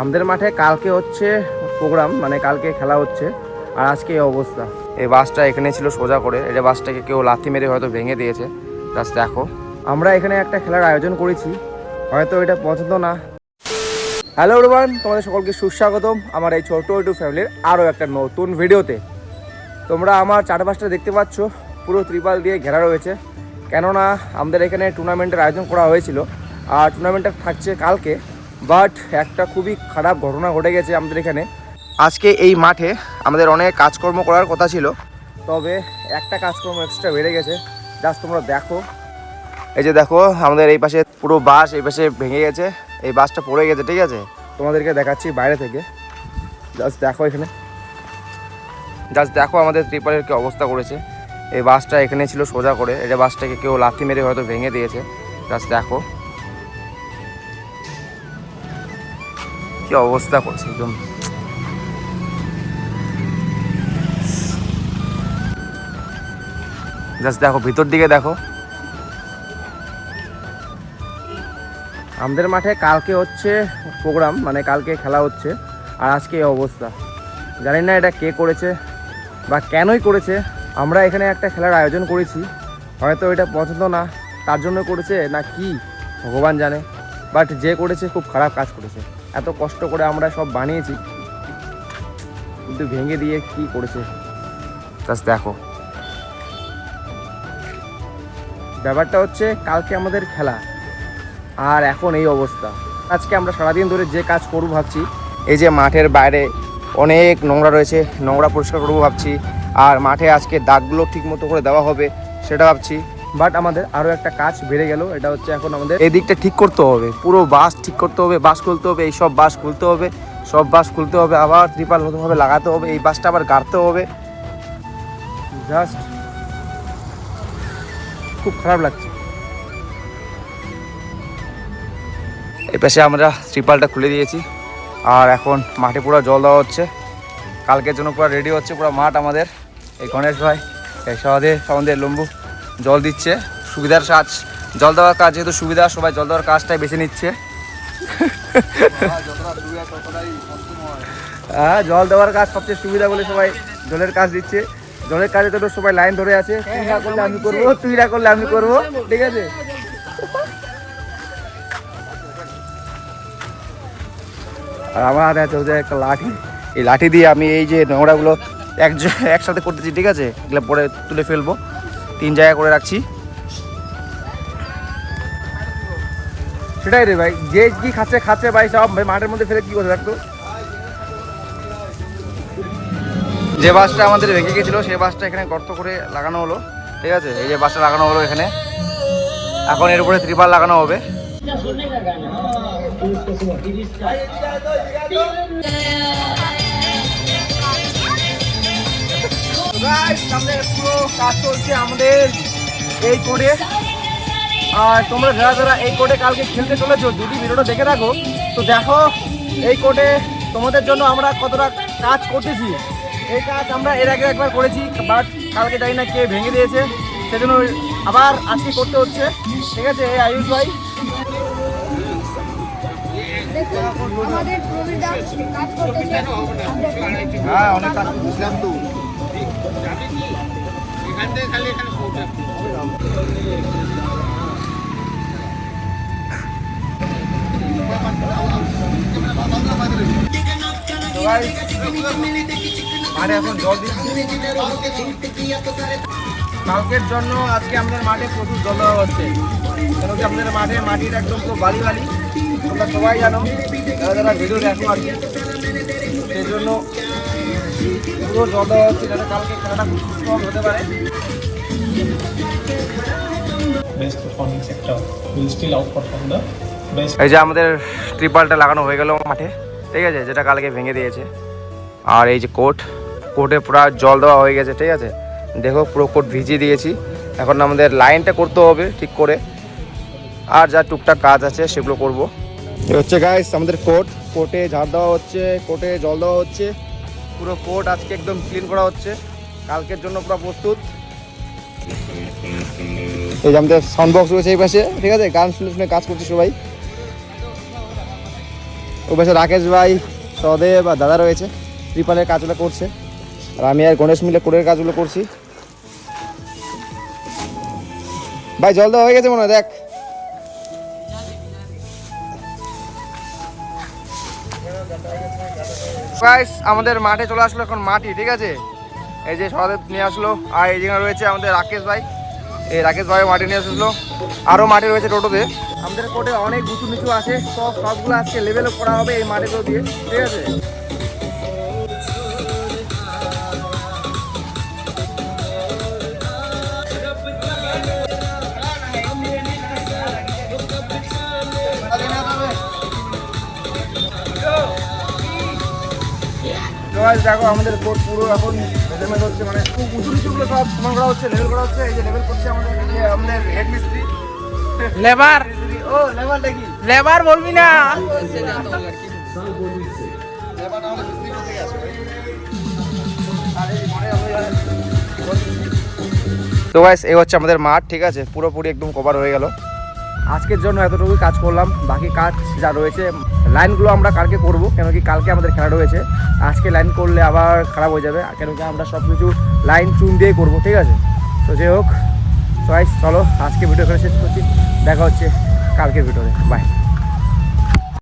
আমাদের মাঠে কালকে হচ্ছে প্রোগ্রাম মানে কালকে খেলা হচ্ছে আর আজকে এই অবস্থা। এই বাসটা এখানে ছিল সোজা করে এটা বাসটাকে কেউ লাথি মেরে হয়তো ভেঙে দিয়েছে। জাস্ট দেখো। আমরা এখানে একটা খেলার আয়োজন করেছি হয়তো এটা পছন্দ না। হ্যালো রুবান তোমাদের সকলকে সুস্বাগতম আমার এই ছোট ইউটিউব ফ্যামিলির আরও একটা নতুন ভিডিওতে। তোমরা আমার চারপাশটা দেখতে পাচ্ছ পুরো ত্রিপাল দিয়ে ঘেরা রয়েছে। কেননা আমাদের এখানে টুর্নামেন্টের আয়োজন করা হয়েছিল আর টুর্নামেন্টটা থাকছে কালকে। বাট একটা খুবই খারাপ ঘটনা ঘটে গেছে আমাদের এখানে। আজকে এই মাঠে আমাদের অনেক কাজকর্ম করার কথা ছিল। তবে একটা কাজকর্ম এক্সট্রা বেড়ে গেছে। জাস্ট তোমরা দেখো। এই যে দেখো আমাদের এই পাশে পুরো বাস এই পাশে ভেঙে গেছে। এই বাসটা পড়ে গেছে ঠিক আছে? তোমাদেরকে দেখাচ্ছি বাইরে থেকে। জাস্ট দেখো এখানে। জাস্ট দেখো আমাদের ত্রিপালের কি অবস্থা করেছে। এই বাসটা এখানে ছিল সোজা করে। এটা বাসটাকে কেউ লাথি মেরে হয়তো ভেঙে দিয়েছে। জাস্ট দেখো। কি অবস্থা করছে একদম? জাস্ট দেখো, ভিতর দিকে দেখো। আমাদের মাঠে কালকে হচ্ছে প্রোগ্রাম মানে কালকে খেলা হচ্ছে। আর আজকে এই অবস্থা। জানি না এটা কে করেছে বা কেনই করেছে। আমরা এখানে একটা খেলার আয়োজন করেছি। হয়তো এটা পছন্দ না, তার জন্য করেছে না কি, ভগবান জানে। বাট যে করেছে, খুব খারাপ কাজ করেছে। এত কষ্ট করে আমরা সব বানিয়েছি। কিন্তু ভেঙে দিয়ে কি করেছে? জাস্ট দেখো। ব্যাপারটা হচ্ছে কালকে আমাদের খেলা। আর এখন এই অবস্থা। আজকে আমরা সারাদিন ধরে যে কাজ করব ভাবছি এই যে মাঠের বাইরে অনেক নোংরা রয়েছে নোংরা পরিষ্কার করব ভাবছি। আর মাঠে আজকে দাগগুলো ঠিক মতো করে দেওয়া হবে সেটা ভাবছি। বাট আমাদের আরও একটা কাজ বেড়ে গেল এটা হচ্ছে এখন আমাদের এই দিকটা ঠিক করতে হবে। পুরো বাস ঠিক করতে হবে বাস খুলতে হবে এই সব বাস খুলতে হবে সব বাস খুলতে হবে আবার ত্রিপাল নতুনভাবে লাগাতে হবে এই বাসটা আবার গাড়তে হবে। জাস্ট খুব খারাপ লাগছে। এই পাশে আমরা ত্রিপালটা খুলে দিয়েছি আর এখন মাঠে পুরো জল দেওয়া হচ্ছে। কালকের জন্য পুরো রেডি হচ্ছে পুরো মাঠ আমাদের। এই গণেশ ভাই এই সহদে আমাদের লম্বু। জল দিচ্ছে সুবিধার কাজ জল দেওয়ার কাজ যেহেতু সুবিধা সবাই জল দেওয়ার কাজটাই বেছে নিচ্ছে। হ্যাঁ জল দেওয়ার কাজ সবচেয়ে সুবিধা বলে সবাই জলের কাজ দিচ্ছে। জলের কাজে তো সবাই লাইন ধরে আছে। তুই না করলে আমি করব তুই না করলে আমি করব ঠিক আছে? আর আমার হাতে আছে হচ্ছে একটা লাঠি। এই লাঠি দিয়ে আমি এই যে নোংরাগুলো এক একসাথে করতেছি ঠিক আছে? এগুলো পরে তুলে ফেলব। তিন জায়গা করে রাখছি। সেটাই রে ভাই যে কি খাচ্ছে খাচ্ছে ভাই সব ভাই মাঠের মধ্যে ফেলে কি করে রাখতো যে বাসটা আমাদের ভেঙে গেছিল সেই বাসটা এখানে গর্ত করে লাগানো হলো ঠিক আছে? এই যে বাসটা লাগানো হলো এখানে। এখন এর উপরে ত্রিপাল লাগানো হবে। কাজ চলছে আমাদের এই কোডে আর তোমরা যারা যারা এই কোডে কালকে খেলতে চলেছো যদি ভিডিওটা দেখে রাখো তো দেখো এই কোডে তোমাদের জন্য আমরা কতটা কাজ করতেছি। এই কাজ আমরা এর আগে একবার করেছি বাট কালকে জানি না কে ভেঙে দিয়েছে সেজন্য আবার আজকে করতে হচ্ছে। ঠিক আছে এই আয়ুষ ভাই। আমাদের প্রবীরদা কাজ করতেছে। হ্যাঁ অনেক কাজ করতেছিলাম তো মাঠে এখন কালকের জন্য আজকে আমাদের মাঠে প্রচুর জল দেওয়া হচ্ছে। কেন কি আমাদের মাঠে মাটির একদম পুরো বালি বালি তোমরা সবাই জানো, যারা যারা ভিডিও দেখো আর কি সেই জন্য পুরো জল দেওয়া হচ্ছে যাতে কালকে খেলাটা খুব সুস্থ হতে পারে। Best performing sector will still outperform the best এই যে আমাদের ট্রিপালটা লাগানো হয়ে গেল মাঠে ঠিক আছে? যেটা কালকে ভেঙে দিয়েছে। আর এই যে কোট কোটে পুরো জল দেওয়া হয়ে গেছে ঠিক আছে? দেখো পুরো কোট ভিজিয়ে দিয়েছি। এখন আমাদের লাইনটা করতে হবে ঠিক করে। আর যা টুকটাক কাজ আছে সেগুলো করব। হচ্ছে গাইস আমাদের কোট কোটে ঝাড় দেওয়া হচ্ছে কোটে জল দেওয়া হচ্ছে। পুরো কোর্ট আজকে একদম ক্লিন করা হচ্ছে। কালকের জন্য পুরো প্রস্তুত। এই যে আমাদের সাউন্ড বক্স রয়েছে এই পাশে, ঠিক আছে? গান শুনে শুনে কাজ করছে সবাই। ও পাশে রাকেশ ভাই সদেব আর দাদা রয়েছে। ত্রিপালের কাজগুলো করছে। আর আমি আর গণেশ মিলে কোরের কাজগুলো করছি। ভাই, জল দেওয়া হয়ে গেছে মনে হয়, দেখ। গাইস আমাদের মাঠে চলে আসলো এখন মাটি, ঠিক আছে? এই যে সহদেব নিয়ে আসলো, আর এই জায়গায় রয়েছে আমাদের রাকেশ ভাই। এই রাকেশ ভাই মাটি নিয়ে আসলো আরও মাটি রয়েছে টোটোতে। আমাদের কোর্টে অনেক উঁচু নিচু আছে, সব সবগুলো আজকে লেভেলও করা হবে এই মাটিগুলো দিয়ে, ঠিক আছে? তো দেখো আমাদের কোর্ট পুরো এখন মেজারমেন্ট হচ্ছে মানে খুব উঁচু নিচুগুলো সব সমান করা হচ্ছে লেভেল করা হচ্ছে এই যে লেভেল করছে আমাদের এই আমাদের হেড মিস্ত্রি লেবার ও কি? লেবার বলবি না। তো গাইস এই হচ্ছে আমাদের মাঠ ঠিক আছে? পুরোপুরি একদম কভার হয়ে গেল। আজকের জন্য এতটুকুই কাজ করলাম। বাকি কাজ যা রয়েছে, লাইনগুলো আমরা কালকে করব কেন কি কালকে আমাদের খেলা রয়েছে। আজকে লাইন করলে আবার খারাপ হয়ে যাবে কেন কি আমরা সব কিছু লাইন চুন দিয়ে করব, ঠিক আছে? তো যাই হোক সবাই চলো, আজকে ভিডিও করে শেষ করছি। দেখা হচ্ছে কালকের ভিডিওতে বাই